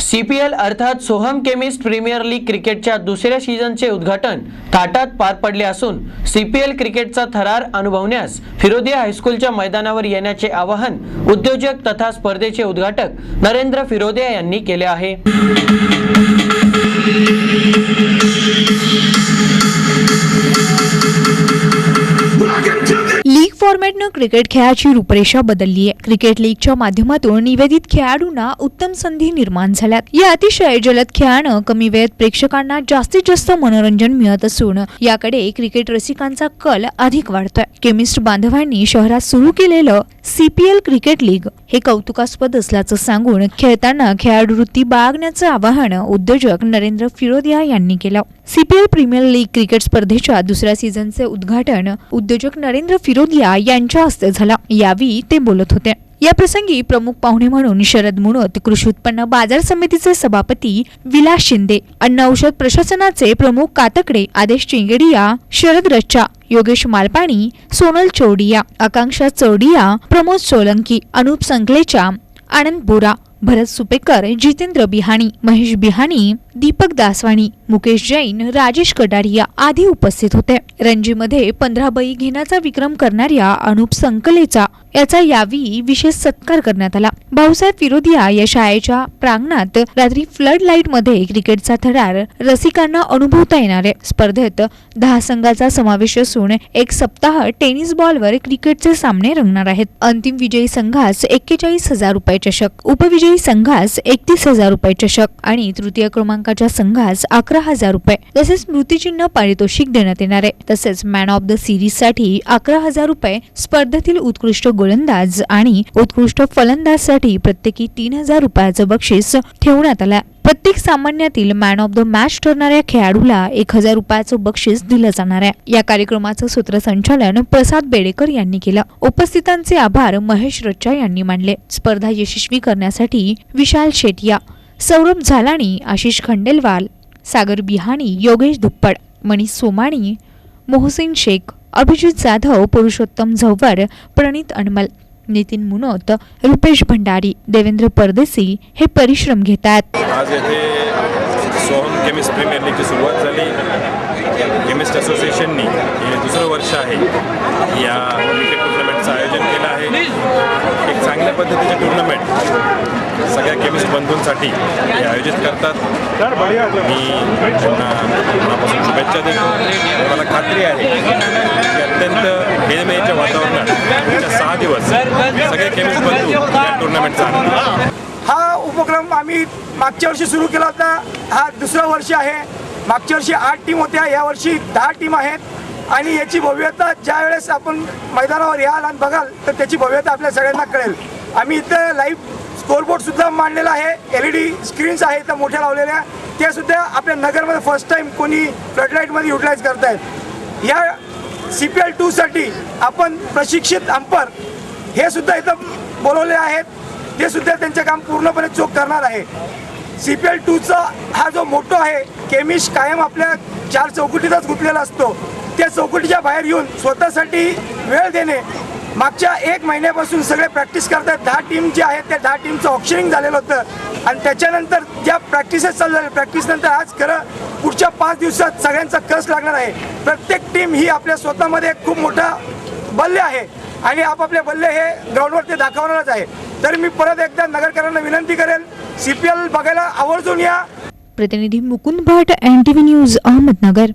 CPL अर्थात Soham chemist premier league क्रिकेटच्या दुसऱ्या सीझनचे उद्घाटन थाटात पार पडले असून सीपीएल क्रिकेटचा थरार अनुभवण्यास फिरोदिया हायस्कूलच्या मैदानावर येण्याचे आवाहन उद्योजक तथा स्पर्धेचे उद्घाटक नरेंद्र फिरोदिया यांनी केले आहे. फॉर्मॅटनं क्रिकेट खेळाची रूपरेषा बदलली आहे. क्रिकेट लीगच्या माध्यमातून निवेदित खेळाडूंना उत्तम संधी निर्माण झाल्यात. या अतिशय जलद खेळानं कमी वेळेत प्रेक्षकांना जास्तीत जास्त मनोरंजन मिळत असून याकडे क्रिकेट रसिकांचा कल अधिक वाढतोय. केमिस्ट बांधवांनी शहरात सुरू केलेलं सीपीएल क्रिकेट लीग हे कौतुकास्पद असल्याचं सांगून खेळताना खेळाडू वृत्ती बाळगण्याचं आवाहन उद्योजक नरेंद्र फिरोदिया यांनी केलं. सीपीएल प्रीमियर लीग क्रिकेट स्पर्धेच्या दुसऱ्या सीझनचे उद्घाटन उद्योजक नरेंद्र फिरोदिया यांच्या हस्ते झाला. यावेळी ते बोलत होते. या प्रसंगी प्रमुख पाहुणे म्हणून शरद मुणत कृषी उत्पन्न बाजार समितीचे सभापती विलास शिंदे अन्न औषध प्रशासनाचे प्रमुख कातकडे आदेश चिंगेडिया शरद रच्चा योगेश मालपाणी सोनल चौडिया आकांक्षा चौडिया प्रमोद सोलंकी अनुप संकलेचा आनंद बोरा भरत सुपेकर जितेंद्र बिहाणी महेश बिहाणी दीपक दासवाणी मुकेश जैन राजेश कटारिया आदी उपस्थित होते. रणजीमध्ये पंधरा बळी घेण्याचा विक्रम करणाऱ्या अनुप संकलेचा याचा यावेळी विशेष सत्कार करण्यात आला. भाऊसाहेब फिरोदिया या शाळेच्या प्रांगणात रात्री फ्लड लाइटमध्ये क्रिकेटचा थरार रसिकांना अनुभवता येणार. आहे स्पर्धेत दहा संघाचा समावेश असून एक सप्ताह टेनिस बॉलवर क्रिकेटचे सामने रंगणार आहेत. अंतिम विजयी संघास एक्केचाळीस हजार रुपये चषक. उपविजयी संघास एकतीस हजार रुपये चषक आणि तृतीय क्रमांकाच्या संघास अकरा हजार रुपये. तसेच स्मृतिचिन्ह पारितोषिक देण्यात येणार आहे. तसेच मॅन ऑफ द सिरीजसाठी अकरा हजार रुपये स्पर्धेतील उत्कृष्ट गोलंदाज आणि उत्कृष्ट फलंदाजसाठी प्रत्येकी तीन हजार रुपयाचं बक्षीस ठेवण्यात आलं प्रत्येक सामन्यातील मॅन ऑफ द मॅच ठरणाऱ्या खेळाडूला एक हजार रुपयाचं बक्षीस दिलं जाणार आहे. या कार्यक्रमाचं सूत्रसंचालन प्रसाद बेडेकर यांनी केलं. उपस्थितांचे आभार महेश रच्चा यांनी मानले. स्पर्धा यशस्वी करण्यासाठी विशाल शेटिया सौरभ झालाणी आशिष खंडेलवाल सागर बिहाणी योगेश दुप्पड मनीष सोमाणी मोहसिन शेख अभिजित जाधव पुरुषोत्तम झव्वर प्रणित अनमल नितीन मुनोत रुपेश भंडारी देवेंद्र परदेसी हे परिश्रम घेतात. आज येथे सोहम केमिस्ट प्रीमियर लीगची सुरुवात झाली. केमिस्ट असोसिएशननी हे दुसरं वर्ष आहे. या क्रिकेट टुर्नामेंटचं आयोजन केलं आहे. एक चांगल्या पद्धतीचे टुर्नामेंट सगळ्या केमिस्ट बंधूंसाठी हे आयोजित करतात. मी त्यांना शुभेच्छा देतो मला खात्री आहे की अत्यंत मेळमेळीच्या वातावरणात सहा दिवस सगळे केमिस्ट बंधू या टुर्नामेंटचा आनंद हा उपक्रम आम्ही मागच्या वर्षी सुरू केला होता. हा दुसरं वर्ष आहे. मागच्या वर्षी आठ टीम होत्या. यावर्षी दहा टीम आहेत. आणि याची भव्यता ज्या वेळेस आपण मैदानावर याल आणि बघाल तर त्याची भव्यता आपल्या सगळ्यांना कळेल. आम्ही इथं लाईव्ह स्कोरबोर्ड सुद्धा मांडलेला आहे. एल ई डी स्क्रीन्स आहे इथं मोठ्या लावलेल्या. त्या सुद्धा आपल्या नगरमध्ये फर्स्ट टाइम कोणी फ्लडलाईटमध्ये युटिलाइज करतायत. या सी पी एल टूसाठी आपण प्रशिक्षित अंपर हे सुद्धा इथं बोलवले आहेत. ते सुद्धा त्यांचे काम पूर्णपणे चोख करणार आहे. सी पी एल टूचा हा जो मोठो आहे केमिश कायम आपल्या चार चौकटीतच गुंतलेला असतो. त्या चौकटीच्या बाहेर येऊन स्वतःसाठी वेळ देणे मागच्या एक महिन्यापासून सगळे प्रॅक्टिस करतात दहा टीम जे आहेत त्या दहा टीमचं ऑप्शनिंग झालेलं होतं. आणि त्याच्यानंतर ज्या प्रॅक्टिसेस चालू झाल्या प्रॅक्टिसनंतर आज खरं पुढच्या पाच दिवसात सगळ्यांचा कस लागणार आहे. प्रत्येक टीम ही आपल्या स्वतःमध्ये खूप मोठा बल्ले आहे. आणि आपापले बल्ले हे ग्राउंडवर ते दाखवणारच आहे. तर मी परत एकदा नगरकरांना विनंती करेन सी पी एल बघायला आवर्जून या. प्रतिनिधी Mukund Bhat N T V news Ahmednagar.